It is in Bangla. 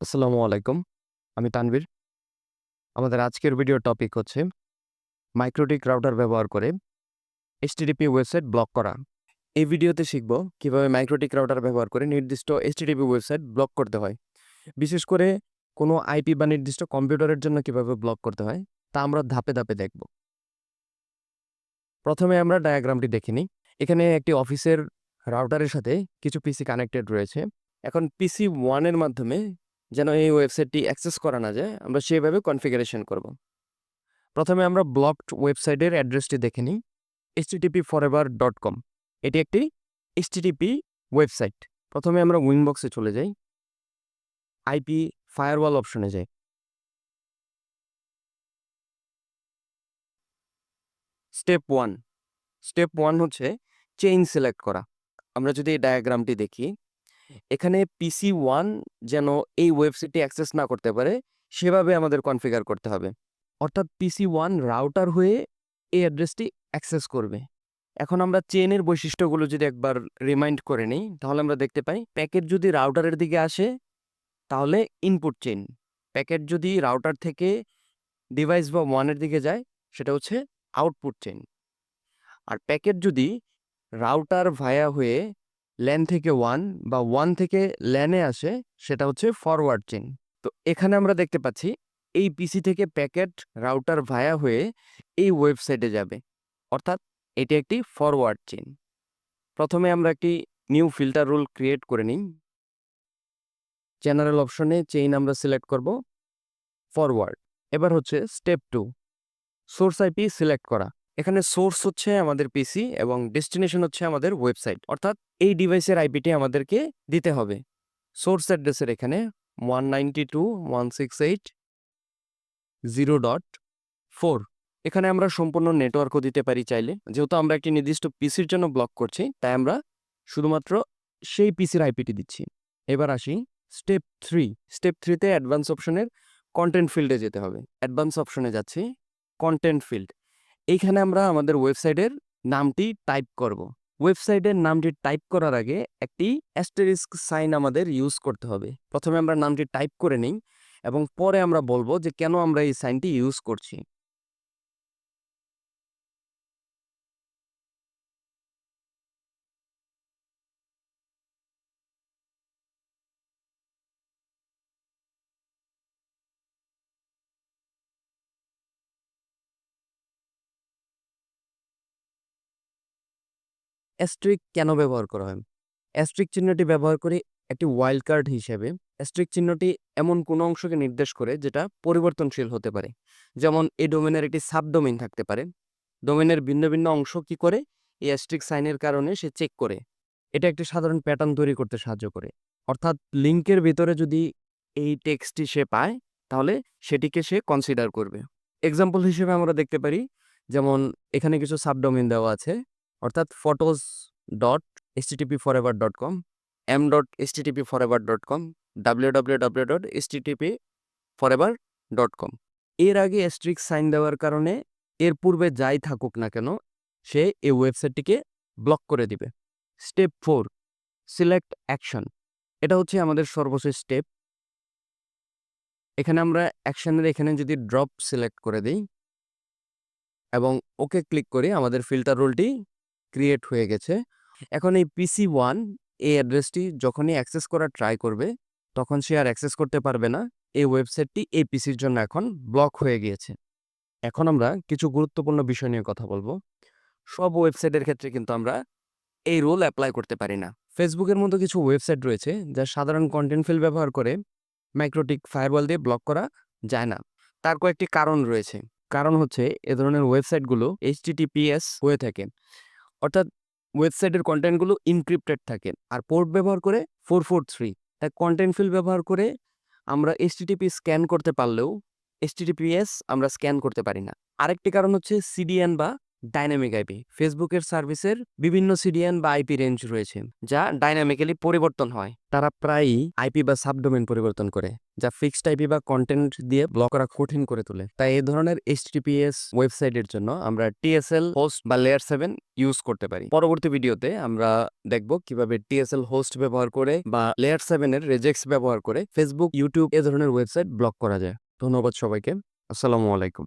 আসসালামু আলাইকুম। আমি তানভীর। আমাদের আজকের ভিডিওর টপিক হচ্ছে মাইক্রোটিক রাউটার ব্যবহার করে HTTP ওয়েবসাইট ব্লক করা। এই ভিডিওতে শিখব কীভাবে মাইক্রোটিক রাউটার ব্যবহার করে নির্দিষ্ট HTTP ওয়েবসাইট ব্লক করতে হয়। বিশেষ করে কোনো আইপি বা নির্দিষ্ট কম্পিউটারের জন্য কীভাবে ব্লক করতে হয় তা আমরা ধাপে, ধাপে দেখব। প্রথমে আমরা ডায়াগ্রামটি দেখে নিই। এখানে একটি অফিসের রাউটারের সাথে কিছু পিসি কানেক্টেড রয়েছে। এখন পিসি ওয়ানের মাধ্যমে যেন এই ওয়েবসাইটটি অ্যাক্সেস করা না যায়, আমরা সেভাবে কনফিগারেশন করব। প্রথমে আমরা ব্লকড ওয়েবসাইটের অ্যাড্রেসটি দেখে নিই। http://forever.com এটি একটি HTTP ওয়েবসাইট। প্রথমে আমরা উইনবক্সে চলে যাই। আইপি ফায়ারওয়াল অপশনে যাই। স্টেপ ওয়ান স্টেপ ওয়ান হচ্ছে চেইন সিলেক্ট করা। আমরা যদি এই ডায়াগ্রামটি দেখি, এখানে পিসি ওয়ান যেন এই ওয়েবসাইটটি অ্যাক্সেস না করতে পারে, সেভাবে আমাদের কনফিগার করতে হবে। অর্থাৎ পিসি ওয়ান রাউটার হয়ে এই অ্যাড্রেসটি অ্যাক্সেস করবে। এখন আমরা চেইনের বৈশিষ্ট্যগুলো যদি একবার রিমাইন্ড করে নিই, তাহলে আমরা দেখতে পাই প্যাকেট যদি রাউটারের দিকে আসে, তাহলে ইনপুট চেন প্যাকেট যদি রাউটার থেকে ডিভাইস বা ওয়ানের দিকে যায়, সেটা হচ্ছে আউটপুট চেইন। আর প্যাকেট যদি রাউটার ভায়া হয়ে ল্যান থেকে 1 বা 1 থেকে ল্যানে আসে, সেটা হচ্ছে ফরওয়ার্ড চেইন। তো এখানে আমরা দেখতে পাচ্ছি এই পিসি থেকে প্যাকেট রাউটার ভায়া হয়ে এই ওয়েবসাইটে যাবে। অর্থাৎ এটি একটি ফরওয়ার্ড চেইন। প্রথমে আমরা একটি নিউ ফিল্টার রুল ক্রিয়েট করে নিই। জেনারেল অপশনে চেইন আমরা সিলেক্ট করব ফরওয়ার্ড। এবার হচ্ছে স্টেপ 2 সোর্স আইপি সিলেক্ট করা। এখানে সোর্স হচ্ছে আমাদের পিসি এবং ডেস্টিনেশন হচ্ছে আমাদের ওয়েবসাইট। অর্থাৎ এই ডিভাইসের আইপিটি আমাদেরকে দিতে হবে। সোর্স অ্যাড্রেসের এখানে 192.168.0.4 এখানে আমরা সম্পূর্ণ নেটওয়ার্কও দিতে পারি চাইলে। যেহেতু আমরা একটি নির্দিষ্ট পিসির জন্য ব্লক করছি, তাই আমরা শুধুমাত্র সেই পিসির আইপিটি দিচ্ছি। এবার আসি স্টেপ থ্রি স্টেপ থ্রিতে অ্যাডভান্স অপশনের কন্টেন্ট ফিল্ডে যেতে হবে। অ্যাডভান্স অপশনে যাচ্ছি, কন্টেন্ট ফিল্ড। এইখানে আমরা আমাদের ওয়েবসাইটের নামটি টাইপ করব। ওয়েবসাইটের নামটি টাইপ করার আগে একটি অ্যাস্টেরিস্ক সাইন আমাদের ইউজ করতে হবে। প্রথমে আমরা নামটি টাইপ করে নিই এবং পরে আমরা বলব যে কেন আমরা এই সাইনটি ইউজ করছি। অ্যাস্টেরিক কেন ব্যবহার করা হয়? অ্যাস্ট্রিক চিহ্নটি ব্যবহার করি একটি ওয়াইল্ড কার্ড হিসেবে। অ্যাস্ট্রিক চিহ্নটি এমন কোনো অংশকে নির্দেশ করে যেটা পরিবর্তনশীল হতে পারে। যেমন এই ডোমেনের একটি সাবডোমেইন থাকতে পারে। ডোমেনের ভিন্ন, ভিন্ন অংশ কি করে? এই অ্যাস্টেরিক সাইনের কারণে সে চেক করে। এটা একটি সাধারণ প্যাটার্ন তৈরি করতে সাহায্য করে। অর্থাৎ লিঙ্কের ভেতরে যদি এই টেক্সটটি সে পায়, তাহলে সেটিকে সে কনসিডার করবে। এক্সাম্পল হিসেবে আমরা দেখতে পারি, যেমন এখানে কিছু সাবডোমেইন দেওয়া আছে। অর্থাৎ photos.http://forever.com, m.http://forever.com, ডট কম এর আগে অ্যাস্টেরিক সাইন দেওয়ার কারণে এর পূর্বে যাই থাকুক না কেন, সে এই ওয়েবসাইটটিকে ব্লক করে দিবে। স্টেপ ফোর সিলেক্ট অ্যাকশন এটা হচ্ছে আমাদের সর্বশেষ স্টেপ। এখানে আমরা অ্যাকশনের এখানে যদি ড্রপ সিলেক্ট করে দিই এবং ওকে ক্লিক করে আমাদের ফিল্টার রুলটি ক্রিয়েট হয়ে গেছে। এখন এই পিসি ওয়ান এই অ্যাড্রেসটি যখনই অ্যাক্সেস করার ট্রাই করবে, তখন সে আর অ্যাক্সেস করতে পারবে না। এই ওয়েবসাইটটি এই পিসির জন্য এখন ব্লক হয়ে গিয়েছে। এখন আমরা কিছু গুরুত্বপূর্ণ বিষয় নিয়ে কথা বলব সব ওয়েবসাইটের ক্ষেত্রে কিন্তু আমরা এই রুল অ্যাপ্লাই করতে পারি না। ফেসবুকের মতো কিছু ওয়েবসাইট রয়েছে যা সাধারণ কন্টেন্ট ফিল ব্যবহার করে মাইক্রোটিক ফায়ারওয়াল দিয়ে ব্লক করা যায় না। তার কয়েকটি কারণ রয়েছে। কারণ হচ্ছে এ ধরনের ওয়েবসাইটগুলো এইচটিটিপিএস হয়ে থাকে। অর্থাৎ ওয়েবসাইটের কন্টেন্টগুলো ইনক্রিপ্টেড থাকে। আর পোর্ট ব্যবহার করে 443 তাই কন্টেন্ট ফিল ব্যবহার করে আমরা এসটিটিপি স্ক্যান করতে পারলেও এসটিটিপিএস আমরা স্ক্যান করতে পারি না। আরেকটি কারণ হচ্ছে সিডিএন বা ডাইনামিক আইপি ফেসবুকের সার্ভিসের বিভিন্ন সিডিএন বা আইপি রেঞ্জ রয়েছে, যা ডাইনামিক্যালি পরিবর্তন হয়। তারা প্রায়ই আইপি বা সাবডোমেন পরিবর্তন করে, যা ফিক্সড আইপি বা কন্টেন্ট দিয়ে ব্লক করা কঠিন করে তোলে। তাই এই ধরনের এইচটিপিএস ওয়েবসাইটের জন্য আমরা টিএসএল হোস্ট বা লেয়ার সেভেন ইউজ করতে পারি। পরবর্তী ভিডিওতে আমরা দেখব কীভাবে টিএসএল হোস্ট ব্যবহার করে বা লেয়ার সেভেনের রেজেক্স ব্যবহার করে ফেসবুক ইউটিউব এ ধরনের ওয়েবসাইট ব্লক করা যায়। ধন্যবাদ সবাইকে। আসসালামু আলাইকুম।